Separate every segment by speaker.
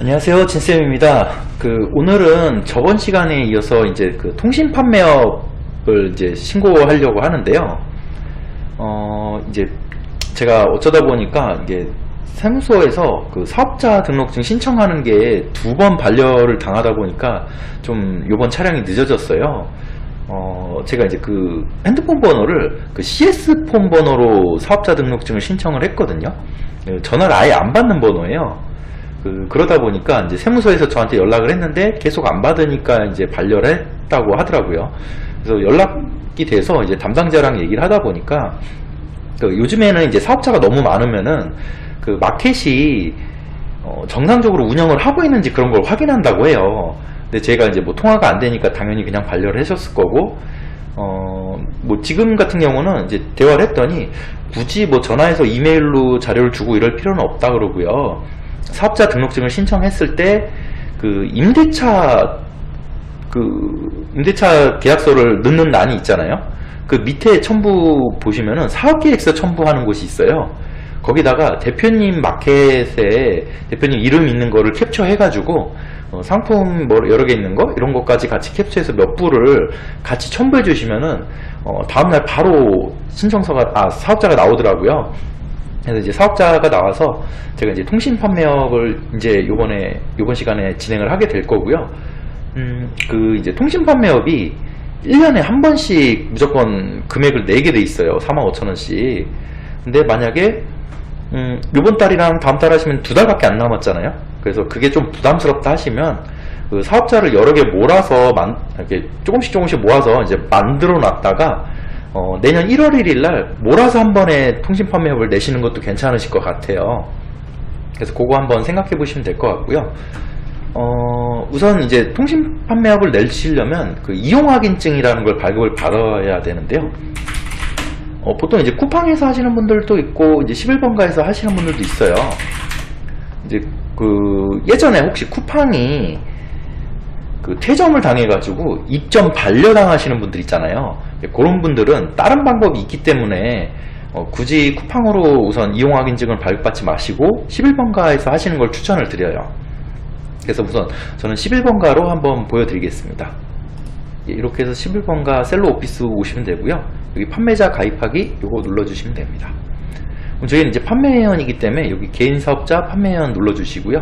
Speaker 1: 안녕하세요, 진쌤입니다. 그 오늘은 저번 시간에 이어서 이제 그 통신 판매업을 이제 신고하려고 하는데요. 어 이제 제가 어쩌다 보니까 이게 세무서에서 그 사업자 등록증 신청하는 게 두 번 반려를 당하다 보니까 좀 요번 차량이 늦어졌어요. 어, 제가 이제 그 핸드폰 번호를 그 CS 폰 번호로 사업자 등록증을 신청을 했거든요. 그 전화를 아예 안 받는 번호예요. 그, 그러다 보니까 이제 세무서에서 저한테 연락을 했는데 계속 안 받으니까 이제 반려를 했다고 하더라고요. 그래서 연락이 돼서 이제 담당자랑 얘기를 하다 보니까 그 요즘에는 이제 사업자가 너무 많으면은 그 마켓이 어, 정상적으로 운영을 하고 있는지 그런 걸 확인한다고 해요. 근데 제가 이제 뭐 통화가 안 되니까 당연히 그냥 반려를 하셨을 거고, 어, 뭐 지금 같은 경우는 이제 대화를 했더니 굳이 뭐 전화해서 이메일로 자료를 주고 이럴 필요는 없다 그러고요. 사업자 등록증을 신청했을 때 그 임대차 그 임대차 계약서를 넣는欄이 있잖아요. 그 밑에 첨부 보시면은 사업계획서 첨부하는 곳이 있어요. 거기다가 대표님 마켓에 대표님 이름 있는 거를 캡처해가지고 어, 상품 뭐 여러 개 있는 거 이런 것까지 같이 캡처해서 몇 부를 같이 첨부해 주시면은 어, 다음날 바로 신청서가 아 사업자가 나오더라고요. 그래서 이제 사업자가 나와서 제가 이제 통신 판매업을 이제 요번에 요번 시간에 진행을 하게 될 거고요. 음, 그 이제 통신 판매업이 1년에 한 번씩 무조건 금액을 내게 돼 있어요. 45,000원씩. 근데 만약에 음, 요번 달이랑 다음 달 하시면 두 달밖에 안 남았잖아요. 그래서 그게 좀 부담스럽다 하시면 그 사업자를 여러 개 몰아서 만, 이렇게 조금씩 조금씩 모아서 이제 만들어 놨다가 어, 내년 1월 1일 날 몰아서 한 번에 통신 판매업을 내시는 것도 괜찮으실 것 같아요. 그래서 그거 한번 생각해 보시면 될 것 같고요. 어, 우선 이제 통신 판매업을 내시려면 그 이용 확인증이라는 걸 발급을 받아야 되는데요. 어, 보통 이제 쿠팡에서 하시는 분들도 있고 이제 11번가에서 하시는 분들도 있어요. 이제 그 예전에 혹시 쿠팡이 그 퇴점을 당해가지고 입점 반려당하시는 분들 있잖아요. 그런 분들은 다른 방법이 있기 때문에 어, 굳이 쿠팡으로 우선 이용 확인증을 발급받지 마시고 11번가에서 하시는 걸 추천을 드려요. 그래서 우선 저는 11번가로 한번 보여드리겠습니다. 예, 이렇게 해서 11번가 셀로 오피스 오시면 되고요. 여기 판매자 가입하기 요거 눌러주시면 됩니다. 저희는 이제 판매회원이기 때문에 여기 개인 사업자 판매회원 눌러주시고요.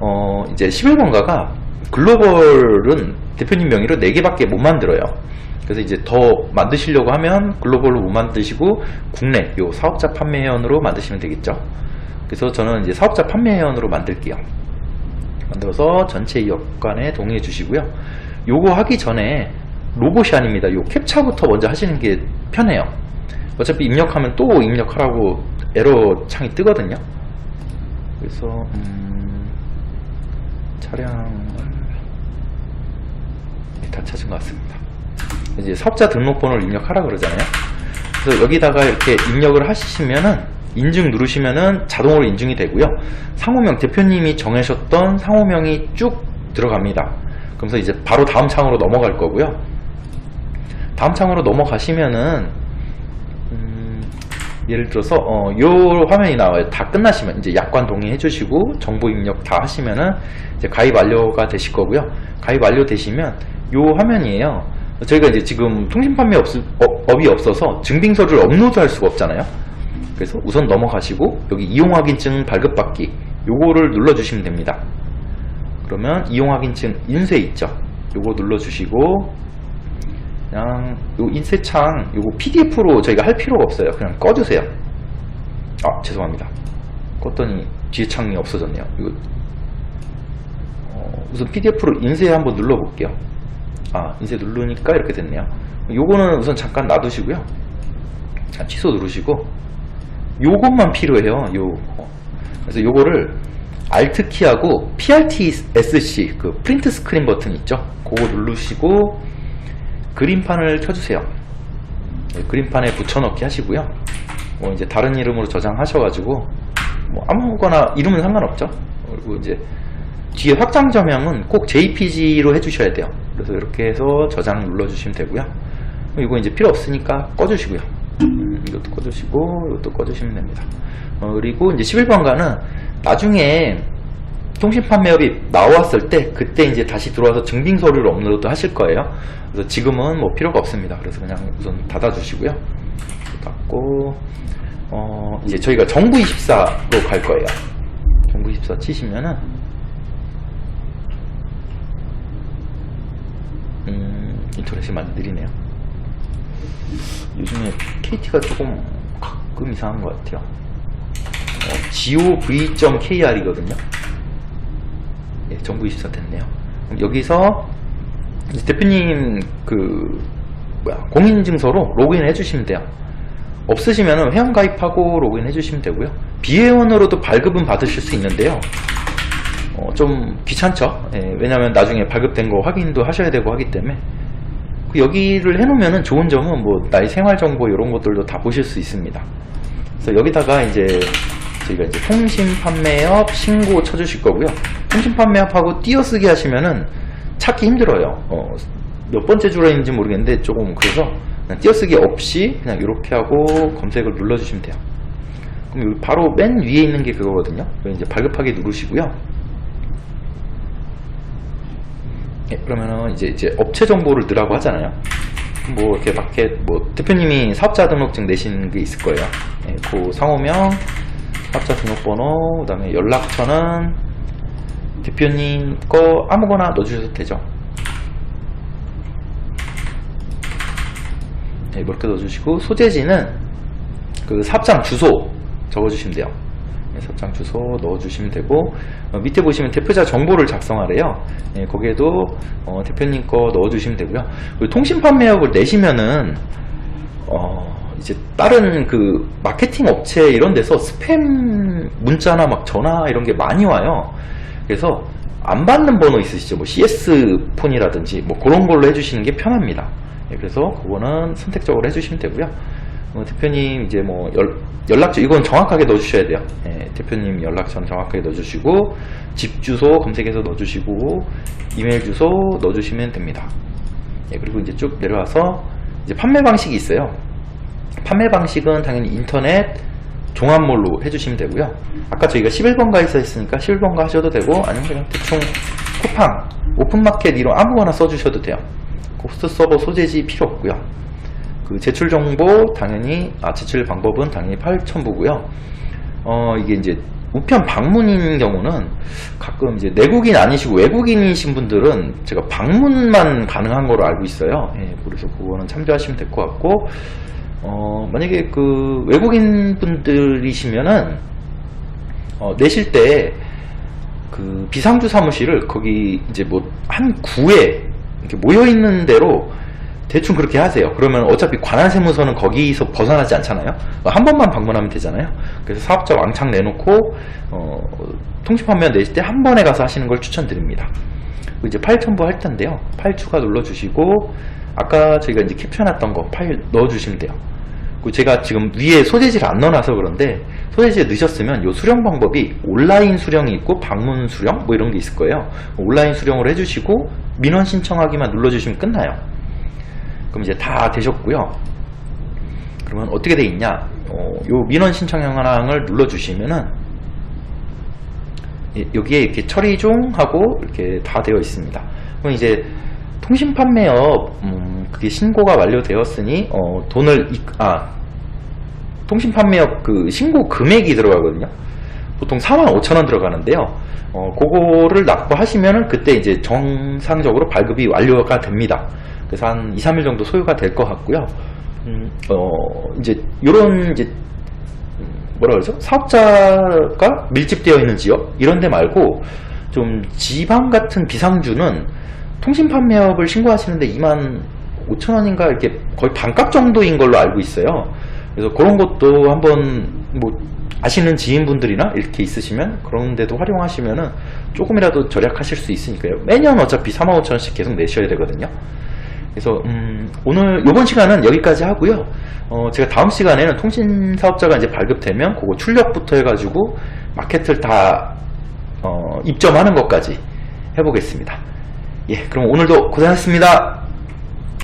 Speaker 1: 어, 이제 11번가가 글로벌은 대표님 명의로 4개밖에 못 만들어요. 그래서 이제 더 만드시려고 하면 글로벌로 못 만드시고 국내 요 사업자 판매회원으로 만드시면 되겠죠. 그래서 저는 이제 사업자 판매회원으로 만들게요. 만들어서 전체 여건에 동의해 주시고요. 요거 하기 전에 로봇이 아닙니다. 요 캡처부터 먼저 하시는 게 편해요. 어차피 입력하면 또 입력하라고 에러 창이 뜨거든요. 그래서 음, 차량을 네, 다 찾은 것 같습니다. 이제 사업자 등록번호를 입력하라 그러잖아요. 그래서 여기다가 이렇게 입력을 하시면은 인증 누르시면은 자동으로 인증이 되고요. 상호명 대표님이 정하셨던 상호명이 쭉 들어갑니다. 그러면서 이제 바로 다음 창으로 넘어갈 거고요. 다음 창으로 넘어가시면은 음, 예를 들어서 어, 요 화면이 나와요. 다 끝나시면 이제 약관 동의해 주시고 정보 입력 다 하시면은 이제 가입 완료가 되실 거고요. 가입 완료 되시면 요 화면이에요. 저희가 이제 지금 통신 판매 없, 어, 업이 없어서 증빙서를 업로드할 수가 없잖아요. 그래서 우선 넘어가시고 여기 이용 확인증 발급받기 요거를 눌러 주시면 됩니다. 그러면 이용 확인증 인쇄 있죠. 요거 눌러 주시고 그냥 요 인쇄창 요거 PDF로 저희가 할 필요가 없어요. 그냥 꺼 주세요. 아, 죄송합니다. 껐더니 뒤에 창이 없어졌네요. 이거 어, 우선 PDF로 인쇄 한번 눌러 볼게요. 아, 인쇄 누르니까 이렇게 됐네요. 요거는 우선 잠깐 놔두시고요. 자, 취소 누르시고 요것만 필요해요. 요 그래서 요거를 Alt 키하고 PRTSC 그 프린트 스크린 버튼 있죠? 그거 누르시고 그림판을 켜주세요. 네, 그림판에 붙여넣기 하시고요. 뭐 이제 다른 이름으로 저장하셔가지고 뭐 아무거나 이름은 상관없죠. 그리고 이제 뒤에 확장 점형은 꼭 JPG로 해주셔야 돼요. 그래서 이렇게 해서 저장 눌러주시면 되고요. 이거 이제 필요 없으니까 꺼주시고요. 음, 이것도 꺼주시고 이것도 꺼주시면 됩니다. 어, 그리고 이제 11번가는 나중에 통신 판매업이 나왔을 때 그때 이제 다시 들어와서 증빙 서류를 업로드 하실 거예요. 그래서 지금은 뭐 필요가 없습니다. 그래서 그냥 우선 닫아 주시고요. 닫고 어 이제 저희가 정부24로 갈 거예요. 정부24 치시면은 인터넷이 많이 느리네요. 요즘에 KT가 조금 가끔 이상한 것 같아요. 어, gov.kr이거든요. 예, 정부 24 됐네요. 여기서 대표님 그 뭐야 공인증서로 로그인 해주시면 돼요. 없으시면 회원 가입하고 로그인 해주시면 되고요. 비회원으로도 발급은 받으실 수 있는데요. 어, 좀 귀찮죠? 예, 왜냐면 나중에 발급된 거 확인도 하셔야 되고 하기 때문에 그 여기를 해놓으면 좋은 점은 뭐 나의 생활 정보 이런 것들도 다 보실 수 있습니다. 그래서 여기다가 이제 저희가 이제 통신 판매업 신고 쳐주실 거고요. 통신 판매업하고 띄어쓰기 하시면은 찾기 힘들어요. 어, 몇 번째 줄인지 모르겠는데 조금 그래서 띄어쓰기 없이 그냥 이렇게 하고 검색을 눌러주시면 돼요. 그럼 바로 맨 위에 있는 게 그거거든요. 이제 발급하기 누르시고요. 예, 그러면은 이제 이제 업체 정보를 넣으라고 하잖아요. 뭐 이렇게 마켓 뭐 대표님이 사업자 등록증 내신 게 있을 거예요. 예, 그 상호명, 사업자 등록번호, 그다음에 연락처는 대표님 거 아무거나 넣어주셔도 되죠. 네, 이렇게 넣어주시고 소재지는 그 사업장 주소 적어주시면 돼요. 네, 사업장 주소 넣어주시면 되고 어, 밑에 보시면 대표자 정보를 작성하래요. 네, 거기에도 어, 대표님 거 넣어주시면 되고요. 그리고 통신 판매업을 내시면은 어, 이제 다른 그 마케팅 업체 이런 데서 스팸 문자나 막 전화 이런 게 많이 와요. 그래서 안 받는 번호 있으시죠? 뭐 CS 폰이라든지 뭐 그런 걸로 해주시는 게 편합니다. 예, 그래서 그거는 선택적으로 해주시면 되고요. 어, 대표님 이제 뭐 연, 연락처 이건 정확하게 넣어주셔야 돼요. 예, 대표님 연락처는 정확하게 넣어주시고 집 주소 검색해서 넣어주시고 이메일 주소 넣어주시면 됩니다. 예, 그리고 이제 쭉 내려와서 이제 판매 방식이 있어요. 판매 방식은 당연히 인터넷 종합몰로 해주시면 되고요. 아까 저희가 11번가 있어 있으니까 11번가 하셔도 되고 아니면 그냥 대충 쿠팡, 오픈마켓 이런 아무거나 써주셔도 돼요. 호스트 서버 소재지 필요 없고요. 그 제출 정보 당연히 아 제출 방법은 당연히 8,000부고요. 어 이게 이제 우편 방문인 경우는 가끔 이제 내국인 아니시고 외국인이신 분들은 제가 방문만 가능한 거로 알고 있어요. 예, 그래서 그거는 참조하시면 될 것 같고 어 만약에 그 외국인 분들이시면은 어, 내실 때 그 비상주 사무실을 거기 이제 뭐 한 구에 이렇게 모여 있는 대로 대충 그렇게 하세요. 그러면 어차피 관할세무서는 거기서 벗어나지 않잖아요. 한 번만 방문하면 되잖아요. 그래서 사업자 왕창 내놓고 어, 통신판매 내실 때 한 번에 가서 하시는 걸 추천드립니다. 이제 파일 첨부할 텐데요. 파일 추가 눌러주시고 아까 저희가 이제 캡처해놨던 거 파일 넣어주시면 돼요. 그리고 제가 지금 위에 소재지를 안 넣어놔서 그런데 소재지에 넣으셨으면 이 수령 방법이 온라인 수령이 있고 방문 수령 뭐 이런 게 있을 거예요. 온라인 수령을 해주시고 민원 신청하기만 눌러주시면 끝나요. 그럼 이제 다 되셨고요. 그러면 어떻게 돼 있냐? 어, 요 민원 신청 현황을 눌러주시면은 예, 여기에 이렇게 처리 중 하고 이렇게 다 되어 있습니다. 그럼 이제 통신 판매업 음, 그게 신고가 완료되었으니 어, 돈을 이- 아 통신 판매업 그 신고 금액이 들어가거든요. 보통 4만 5천 원 들어가는데요. 어, 그거를 납부하시면은 그때 이제 정상적으로 발급이 완료가 됩니다. 그래서 한 2, 3일 정도 소요가 될 것 같고요. 음, 어, 이제 요런 이제 음, 뭐라 그러죠? 사업자가 밀집되어 있는 지역 이런 데 말고 좀 지방 같은 비상주는 통신 판매업을 신고하시는데 2만 5천 원인가 이렇게 거의 반값 정도인 걸로 알고 있어요. 그래서 그런 것도 한번 뭐 아시는 지인분들이나 이렇게 있으시면 그런 데도 활용하시면은 조금이라도 절약하실 수 있으니까요. 매년 어차피 4만 5천 원씩 계속 내셔야 되거든요. 그래서 음, 오늘 이번 시간은 여기까지 하고요. 어, 제가 다음 시간에는 통신 사업자가 이제 발급되면 그거 출력부터 해가지고 마케트를 다 어, 입점하는 것까지 해보겠습니다. 예, 그럼 오늘도 고생하셨습니다.